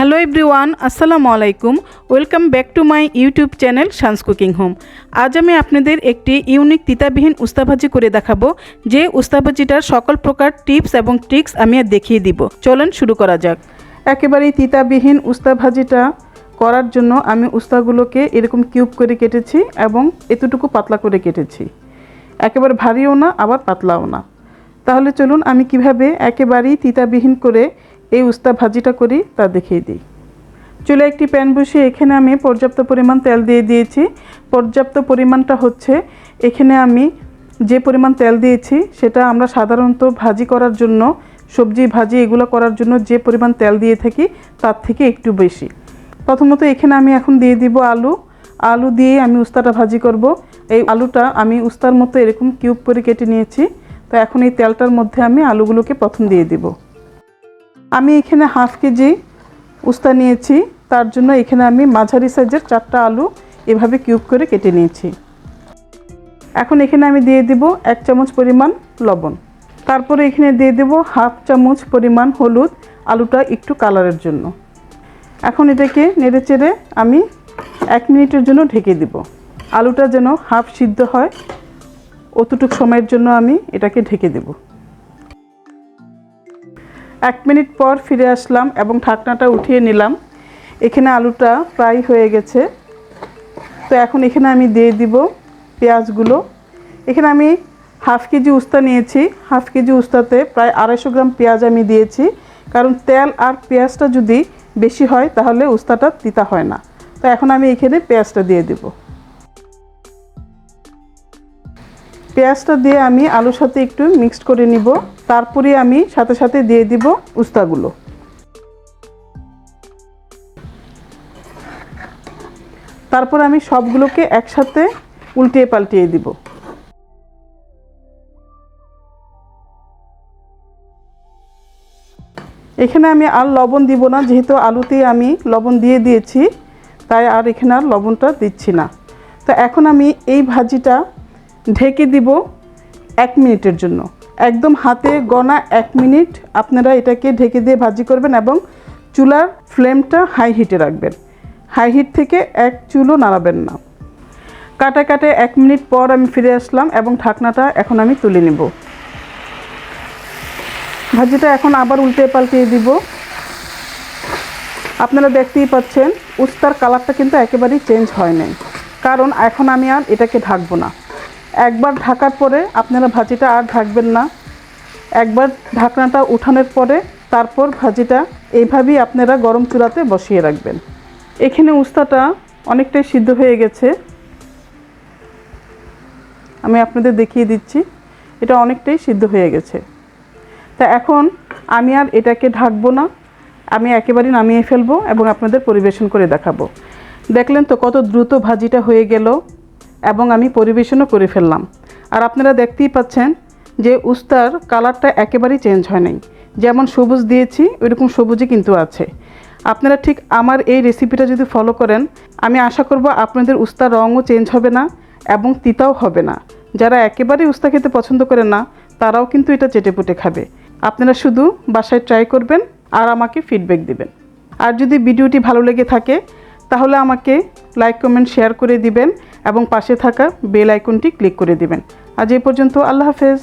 Hello everyone আসসালামু আলাইকুম welcome back to my YouTube channel Shan's cooking home আজ আমি আপনাদের একটি ইউনিক তিতাবিহীন উস্তাভাজি করে দেখাবো, যে উস্তাভাজিটার সকল প্রকার টিপস এবং ট্রিক্স আমি আর দেখিয়ে দিব। চলেন শুরু করা যাক। একেবারেই তিতাবিহীন উস্তাভাজিটা করার জন্য আমি উস্তাগুলোকে এরকম কিউব করে কেটেছি এবং এতটুকু পাতলা করে কেটেছি। একেবারে ভারীও না, আবার পাতলাও না। তাহলে চলুন আমি কীভাবে একেবারেই তিতাবিহীন করে এই উস্তা ভাজিটা করি, তা দেখিয়ে দিই। চুলে একটি প্যান বসিয়ে এখানে আমি পর্যাপ্ত পরিমাণ তেল দিয়ে দিয়েছি। পর্যাপ্ত পরিমাণটা হচ্ছে, এখানে আমি যে পরিমাণ তেল দিয়েছি, সেটা আমরা সাধারণত ভাজি করার জন্য, সবজি ভাজি এগুলো করার জন্য যে পরিমাণ তেল দিয়ে থাকি, তার থেকে একটু বেশি। প্রথমত এখানে আমি এখন দিয়ে দিব আলু। আলু দিয়ে আমি উস্তাটা ভাজি করব। এই আলুটা আমি উস্তার মতো এরকম কিউব করে কেটে নিয়েছি। তো এখন এই তেলটার মধ্যে আমি আলুগুলোকে প্রথম দিয়ে দিব। আমি এখানে হাফ কেজি উস্তা নিয়েছি। তার জন্য এখানে আমি মাঝারি সাইজের চারটা আলু এভাবে কিউব করে কেটে নিয়েছি। এখন এখানে আমি দিয়ে দিব এক চামচ পরিমাণ লবণ। তারপরে এখানে দিয়ে দেব হাফ চামচ পরিমাণ হলুদ, আলুটা একটু কালারের জন্য। এখন এটাকে নেড়ে চেড়ে আমি এক মিনিটের জন্য ঢেকে দিব। আলুটা যেন হাফ সিদ্ধ হয়, অতটুক সময়ের জন্য আমি এটাকে ঢেকে দেবো। এক মিনিট পর ফিরে আসলাম এবং ঢাকনাটা উঠিয়ে নিলাম। এখানে আলুটা প্রায় হয়ে গেছে। তো এখন এখানে আমি দিয়ে দিব পেঁয়াজগুলো। এখানে আমি হাফ কেজি উস্তা নিয়েছি। হাফ কেজি উস্তাতে প্রায় আড়াইশো গ্রাম পেঁয়াজ আমি দিয়েছি। কারণ তেল আর পেঁয়াজটা যদি বেশি হয়, তাহলে উস্তাটা তিতা হয় না। তো এখন আমি এখানে পেঁয়াজটা দিয়ে দিব। পেঁয়াজটা দিয়ে আমি আলুর সাথে একটু মিক্সড করে নিব। তারপরে আমি সাথে সাথে দিয়ে দিব উস্তাগুলো তারপর আমি সবগুলোকে একসাথে উল্টিয়ে পাল্টিয়ে দিব। এখানে আমি আর লবণ দিব না, যেহেতু আলুতে আমি লবণ দিয়ে দিয়েছি, তাই আর এখানে আর লবণটা দিচ্ছি না। তো এখন আমি এই ভাজিটা ঢেকে দিব এক মিনিটের জন্য। একদম হাতে গনা এক মিনিট আপনারা এটাকে ঢেকে দিয়ে ভাজি করবেন এবং চুলার ফ্লেমটা হাই হিটে রাখবেন। হাই হিট থেকে এক চুলও নাড়াবেন না। কাটা কাটে এক মিনিট পর আমি ফিরে আসলাম এবং ঢাকনাটা এখন আমি তুলে নেব। ভাজিটা এখন আবার উল্টে পাল্টিয়ে দিব। আপনারা দেখতেই পাচ্ছেন, উস্তার কালারটা কিন্তু একেবারেই চেঞ্জ হয় নাই। কারণ এখন আমি আর এটাকে ঢাকবো না। একবার ঢাকার পরে আপনারা ভাজিটা আর ঢাকবেন না। একবার ঢাকনাটা উঠানোর পরে তারপর ভাজিটা এইভাবেই আপনারা গরম চুলাতে বসিয়ে রাখবেন। এখানে উস্তাটা অনেকটাই সিদ্ধ হয়ে গেছে। আমি আপনাদের দেখিয়ে দিচ্ছি, এটা অনেকটাই সিদ্ধ হয়ে গেছে। তা এখন আমি আর এটাকে ঢাকবো না, আমি একেবারেই নামিয়ে ফেলব এবং আপনাদের পরিবেশন করে দেখাবো। দেখলেন তো কত দ্রুত ভাজিটা হয়ে গেল। এবং আমি পরিবেশনও করে ফেললাম। আর আপনারা দেখতেই পাচ্ছেন যে উস্তার কালারটা একেবারেই চেঞ্জ হয় নাই। যেমন সবুজ দিয়েছি, ওইরকম সবুজই কিন্তু আছে। আপনারা ঠিক আমার এই রেসিপিটা যদি ফলো করেন, আমি আশা করব আপনাদের উস্তার রঙও চেঞ্জ হবে না এবং তিতাও হবে না। যারা একেবারেই উস্তা খেতে পছন্দ করেন না, তারাও কিন্তু এটা চেটেপুটে খাবে। আপনারা শুধু বাসায় ট্রাই করবেন আর আমাকে ফিডব্যাক দিবেন। আর যদি ভিডিওটি ভালো লেগে থাকে, তাহলে আমাকে লাইক কমেন্ট শেয়ার করে দিবেন। এবং পাশে থাকা বেল আইকনটি ক্লিক করে দেবেন। আজ এই পর্যন্ত আল্লাহ হাফেজ।